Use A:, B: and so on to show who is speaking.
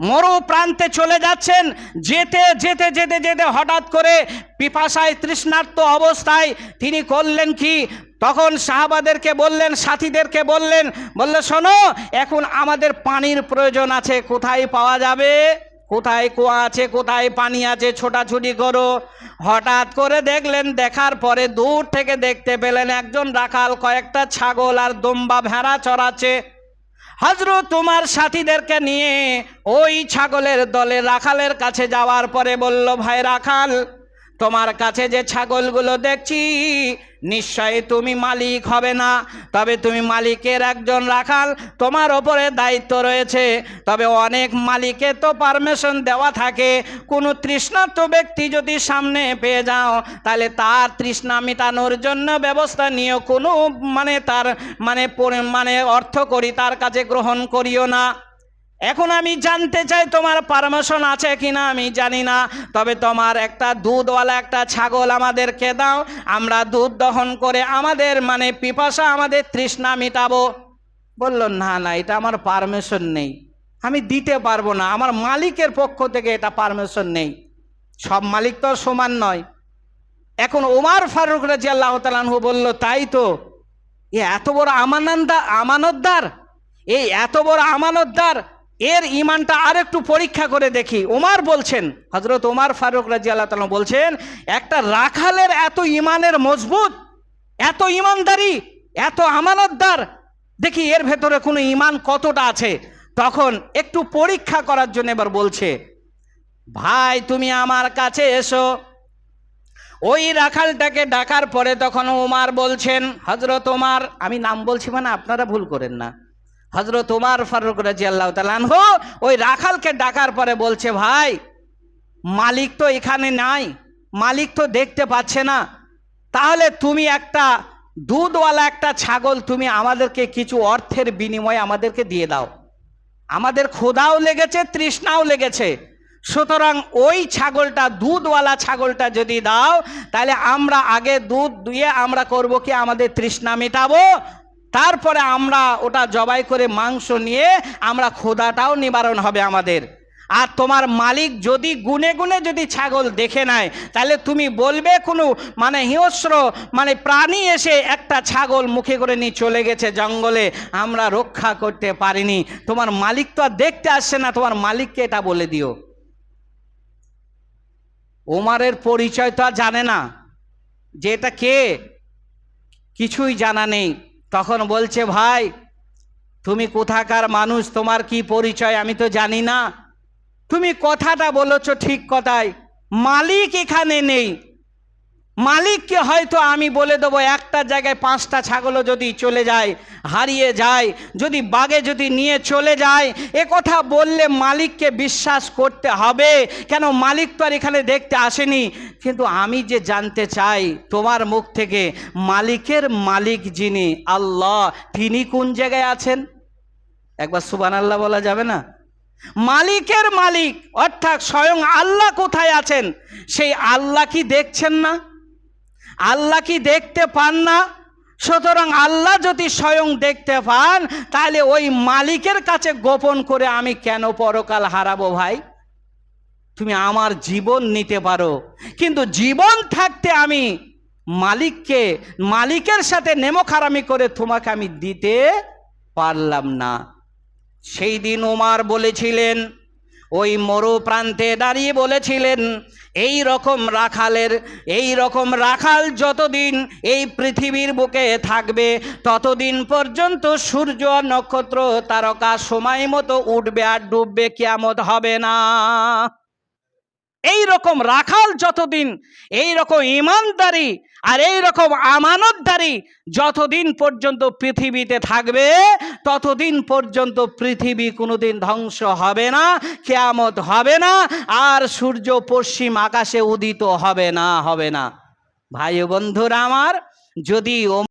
A: মরু প্রান্তে চলে যাচ্ছেন। যেতে যেতে যেতে যেতে হঠাৎ করে পিপাসায় তৃষ্ণার্ত অবস্থায় তিনি করলেন কি? তখন সাহাবাদেরকে বললেন, সাথীদেরকে বললেন, বললে, শোনো, এখন আমাদের পানির প্রয়োজন আছে। কোথায় পাওয়া যাবে? কোথায় কুয়া আছে? কোথায় পানি আছে? ছোটাছুটি করো। হঠাৎ করে দেখলেন, দেখার পরে দূর থেকে দেখতে পেলেন একজন রাখাল, কয়েকটা ছাগল আর দম্বা ভেড়া চড়াচ্ছে। হজরত তোমার সাথীদেরকে নিয়ে ওই ছাগলের দলে রাখালের কাছে যাওয়ার পরে বলল ভাই রাখাল তোমার কাছে যে ছাগলগুলো দেখছি, নিশ্চয়ই তুমি মালিক হবে না। তবে তুমি মালিকের একজন রাখাল, তোমার ওপরে দায়িত্ব রয়েছে। তবে অনেক মালিকে তো পারমিশন দেওয়া থাকে। কোনো তৃষ্ণার্ত ব্যক্তি যদি সামনে পেয়ে যাও, তাহলে তার তৃষ্ণা মেটানোর জন্য ব্যবস্থা নিয়ে কোনো মানে তার মানে মানে অর্থ করি তার কাছে গ্রহণ করিও না। এখন আমি জানতে চাই তোমার পারমিশন আছে কিনা, আমি জানি না। তবে তোমার একটা দুধওয়ালা, একটা ছাগল আমাদেরকে দাও। আমরা দুধ দহন করে আমাদের মানে পিপাসা আমাদের তৃষ্ণা মিটাবো। বলল, না না, এটা আমার পারমিশন নেই। আমি দিতে পারব না। আমার মালিকের পক্ষ থেকে এটা পারমিশন নেই। সব মালিক তো সমান নয়। এখন ওমার ফারুক রাজি আল্লাহ তালানহু বলল, তাই তো। এ এত বড় আমানন্দা আমানতদার? এই এত বড় আমানতদার? এর ইমানটা আর একটু পরীক্ষা করে দেখি। ওমার বলছেন হজরত ওমার ফারুক রাজি আল্লাহ তালা বলছেন, একটা রাখালের এত ইমানের মজবুত, এত ইমানদারি, এত আমানতদার, দেখি এর ভেতরে কোনো ইমান কতটা আছে? তখন একটু পরীক্ষা করার জন্য এবার বলছে, ভাই, তুমি আমার কাছে এসো। ওই রাখালটাকে ডাকার পরে তখন ওমার বলছেন হজরত ওমার, আমি নাম বলছি মানে আপনারা ভুল করেন না। হজরত ওমার ফারুক রাজি আল্লাহ ওই রাখালকে ডাকার পরে বলছে, ভাই, মালিক তো এখানে নাই, মালিক তো দেখতে পাচ্ছে না। তাহলে তুমি একটা দুধওয়ালা একটা ছাগল তুমি আমাদেরকে কিছু অর্থের বিনিময়ে আমাদেরকে দিয়ে দাও। আমাদের ক্ষুধাও লেগেছে, তৃষ্ণাও লেগেছে। সুতরাং ওই ছাগলটা, দুধওয়ালা ছাগলটা যদি দাও, তাহলে আমরা আগে দুধ দুয়ে আমরা করব কি? আমাদের তৃষ্ণা মেটাবো তারপরে আমরা ওটা জবাই করে মাংস নিয়ে আমরা ক্ষুধাটাও নিবারণ হবে আমাদের। আর তোমার মালিক যদি গুনে গুনে যদি ছাগল দেখে নেয়, তাহলে তুমি বলবে কোনো মানে হিংস্র মানে প্রাণী এসে একটা ছাগল মুখে করে নিয়ে চলে গেছে জঙ্গলে, আমরা রক্ষা করতে পারিনি। তোমার মালিক তো আর দেখতে আসছে না, তোমার মালিককে এটা বলে দিও। ওমারের পরিচয় তো আর জানে না। যে এটা কে? কিছুই জানা নেই। তখন বলছে, ভাই, তুমি কোথাকার মানুষ? তোমার কি পরিচয়? আমি তো জানি না। তুমি কথাটা বলেছ ঠিক কথাই মালিক এখানে নেই। মালিককে হয়তো আমি বলে দেবো, একটা জায়গায় পাঁচটা ছাগলও যদি চলে যায়, হারিয়ে যায়, যদি বাগে যদি নিয়ে চলে যায়, এ কথা বললে মালিককে বিশ্বাস করতে হবে। কেন মালিক তো আর এখানে দেখতে আসেনি। কিন্তু আমি যে জানতে চাই, তোমার মুখ থেকে মালিকের মালিক যিনি আল্লাহ, তিনি কোন জায়গায় আছেন? একবার সুবান আল্লাহ বলা যাবে না? মালিকের মালিক, অর্থাৎ স্বয়ং আল্লাহ কোথায় আছেন? সেই আল্লাহ কি দেখছেন না? আল্লাহ কি দেখতে পান না? সুতরাং আল্লাহ যদি স্বয়ং দেখতে পান, তাহলে ওই মালিকের কাছে গোপন করে আমি কেন পরকাল হারাবো ভাই? তুমি আমার জীবন নিতে পারো। কিন্তু জীবন থাকতে আমি মালিককে, মালিকের সাথে নেমখারামি করে তোমাকে আমি দিতে পারলাম না। সেই দিন ওমার বলেছিলেন ওই মরু প্রান্তে দাঁড়িয়ে বলেছিলেন, এই রকম রাখালের, এই রকম রাখাল যতদিন এই পৃথিবীর বুকে থাকবে, ততদিন পর্যন্ত সূর্য নক্ষত্র তারকা সময় মতো উঠবে আর ডুববে, কিয়ামত হবে না। এই রকম রাখাল যতদিন এই রকম ইমানদারি আর এই রকম আমানতদারি যতদিন পর্যন্ত পৃথিবীতে থাকবে, ততদিন পর্যন্ত পৃথিবী কোনোদিন ধ্বংস হবে না, কেয়ামত হবে না, আর সূর্য পশ্চিম আকাশে উদিত হবে না হবে না। ভাই বন্ধুরা আমার, যদি